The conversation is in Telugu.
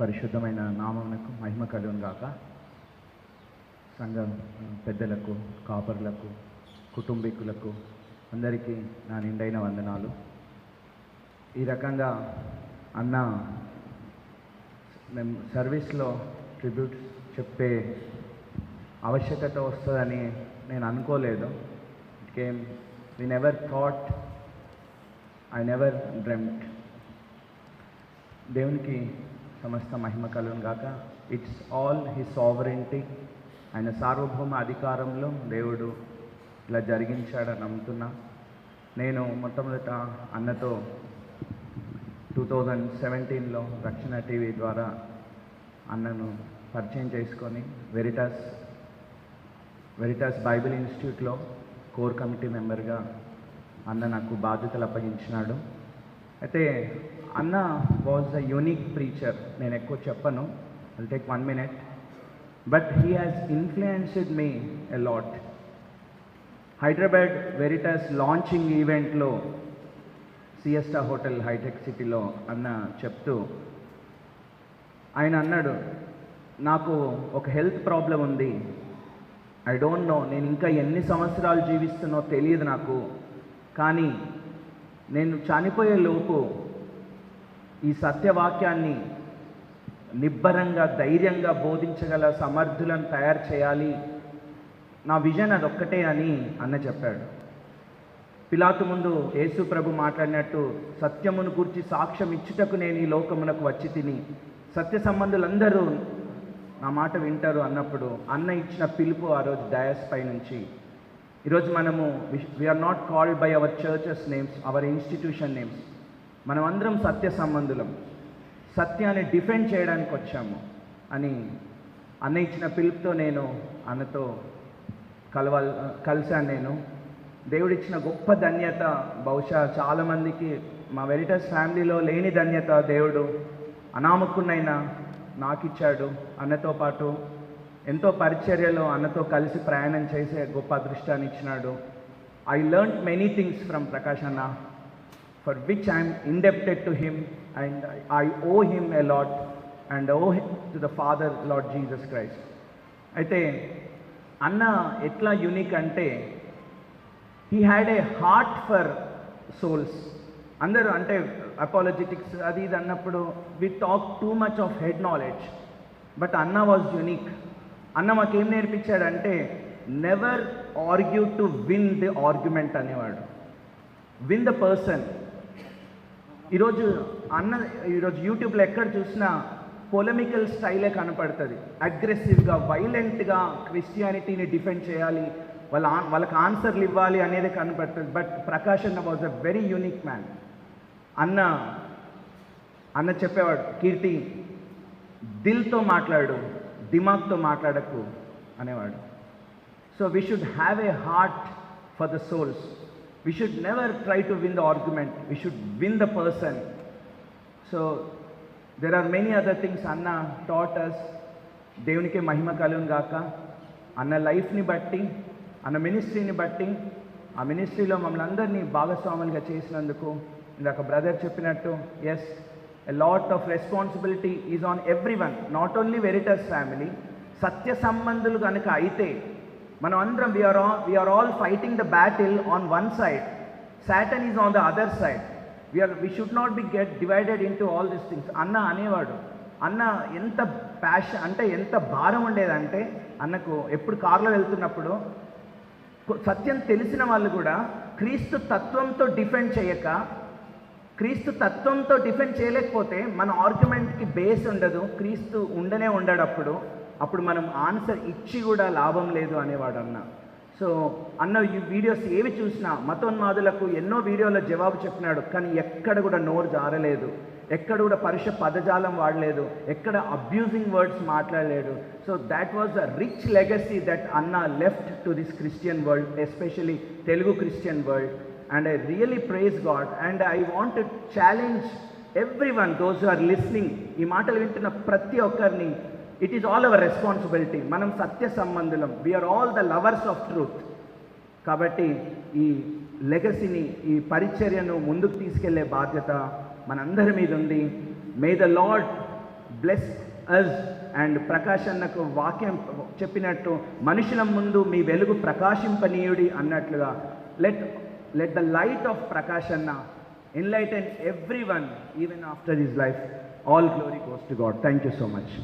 పరిశుద్ధమైన నామమునకు మహిమ కలుగును గాక. సంఘం పెద్దలకు కాపర్లకు కుటుంబీకులకు అందరికీ నా నిండైన వందనాలు. ఈ రకంగా అన్న మేము సర్వీస్లో ట్రిబ్యూట్స్ చెప్పే ఆవశ్యకత వస్తుందని నేను అనుకోలేదు. It came we never thought I never dreamt దేవునికి సమస్త మహిమ కలును గాక. ఇట్స్ ఆల్ హి సావరెంటీ ఆయన సార్వభౌమ అధికారంలో దేవుడు ఇలా జరిగించాడని నమ్ముతున్నా. నేను మొట్టమొదట అన్నతో టూ థౌజండ్ సెవెంటీన్లో రక్షణ టీవీ ద్వారా అన్నను పరిచయం చేసుకొని వెరిటాస్ వెరిటాస్ బైబిల్ ఇన్స్టిట్యూట్లో కోర్ కమిటీ మెంబర్గా అన్న నాకు బాధ్యతలు అప్పగించినాడు. అయితే అన్న వాజ్ అ యూనిక్ ప్రీచర్ నేను ఎక్కువ చెప్పను. I'll take one minute but he has influenced me a lot Hyderabad Veritas launching ఈవెంట్లో సిఎస్టా హోటల్ హైటెక్ సిటీలో అన్న చెప్తూ ఆయన అన్నాడు నాకు ఒక హెల్త్ ప్రాబ్లం ఉంది. ఐ డోంట్ నో నేను ఇంకా ఎన్ని సంవత్సరాలు జీవిస్తున్నో తెలియదు నాకు. కానీ నేను చనిపోయే లోపు ఈ సత్యవాక్యాన్ని నిబ్బరంగా ధైర్యంగా బోధించగల సమర్థులను తయారు చేయాలి. నా విజన్ అదొక్కటే అని అన్న చెప్పాడు. పిలాతు ముందు యేసు ప్రభు మాట్లాడినట్టు సత్యమును గురించి సాక్ష్యం ఇచ్చుటకు నేను ఈ లోకమునకు వచ్చి తిని సత్య సంబంధులందరూ నా మాట వింటారు అన్నప్పుడు అన్న ఇచ్చిన పిలుపు ఆ రోజు డయాస్ పై నుంచి. ఈరోజు మనము we are not called by our churches names our institution names మనం అందరం సత్య సంబంధులం. సత్యాన్ని డిఫెండ్ చేయడానికి వచ్చాము అని అన్న ఇచ్చిన పిలుపుతో నేను అన్నతో కలవాల్ కలిశాను నేను. దేవుడిచ్చిన గొప్ప ధన్యత బహుశా చాలామందికి మా వెరిటస్ ఫ్యామిలీలో లేని ధన్యత దేవుడు అనామకున్నైనా నాకు ఇచ్చాడు అన్నతో పాటు ఎంతో పరిచర్యలో అన్నతో కలిసి ప్రయాణం చేసే గొప్ప అదృష్టాన్ని ఇచ్చినాడు. I learn many things from Prakash అన్న. For which I'm indebted to him and I owe him a lot and owe to the father lord Jesus Christ అయితే అన్న ఎట్లా యూనిక్ అంటే he had a heart for souls అందరూ అంటే అపాలజెటిక్స్ అది ఇది అన్నప్పుడు we talk too much of head knowledge but అన్న వాజ్ యునిక్ అన్న మాకేం నేర్పించాడంటే never argue to win the argument అనేవాడు. విన్ ద పర్సన్ ఈరోజు అన్న ఈరోజు యూట్యూబ్లో ఎక్కడ చూసినా పొలమికల్ స్టైలే కనపడుతుంది. అగ్రెసివ్గా వైలెంట్గా క్రిస్టియానిటీని డిఫెండ్ చేయాలి. వాళ్ళ ఆన్- వాళ్ళకి ఆన్సర్లు ఇవ్వాలి అనేది కనపడుతుంది. బట్ ప్రకాష్ అన్న was a very unique man. అన్న అన్న చెప్పేవాడు కీర్తి దిల్తో మాట్లాడు దిమాగ్తో మాట్లాడకు అనేవాడు. So we should have a heart for the souls we should never try to win the argument we should win the person so there are many other things అన్న టాట్ అస్ దేవునికి మహిమ కలుగును గాక. అన్న లైఫ్ని బట్టి అన్న మినిస్ట్రీని బట్టి ఆ మినిస్ట్రీలో మమ్మల్ని అందరినీ భాగస్వాములుగా చేసినందుకు ఇందాక బ్రదర్ చెప్పినట్టు as a lot of responsibility is on every one not only Veritas family సత్య సంబంధులు కనుక అయితే మనం అందరం we are all we are all fighting the battle on one side Satan is on the other side we are we should not be get divided into all this things అన్న అనేవాడు అన్న ఎంత ప్యాషన్ అంటే ఎంత భారం ఉండేదంటే అన్నకు ఎప్పుడు కారులో వెళ్తున్నప్పుడు సత్యం తెలిసిన వాళ్ళు కూడా క్రీస్తు తత్వంతో డిఫెండ్ చేయక క్రీస్తు తత్వంతో డిఫెండ్ చేయలేకపోతే మన ఆర్గ్యుమెంట్కి బేస్ ఉండదు క్రీస్తు ఉండనే ఉండడప్పుడు అప్పుడు మనం ఆన్సర్ ఇచ్చి కూడా లాభం లేదు అనేవాడు అన్న సో అన్న ఈ వీడియోస్ ఏవి చూసినా మతోన్మాదులకు ఎన్నో వీడియోలో జవాబు చెప్పినాడు కానీ ఎక్కడ కూడా నోరు జారలేదు. ఎక్కడ కూడా పరుష పదజాలం వాడలేదు. ఎక్కడ abusing words మాట్లాడలేడు so that was a rich legacy that అన్న left to this Christian world especially Telugu Christian world and I really praise God and I want to challenge every one those are listening ఈ మాటలు వింటున్న ప్రతి ఒక్కరిని it is all our responsibility మనం సత్య సంబంధులం. We are all the lovers of truth కాబట్టి ఈ లెగసీని ఈ పరిచర్యను ముందుకు తీసుకెళ్ళే బాధ్యత మనందరి మీద ఉంది. May the lord bless us and Prakash అన్నకు వాక్యం చెప్పినట్టు మనుషుల ముందు మీ వెలుగు ప్రకాశింపనీయుడి అన్నట్లుగా let let the light of Prakash అన్న enlighten every one even after this life all glory goes to God thank you so much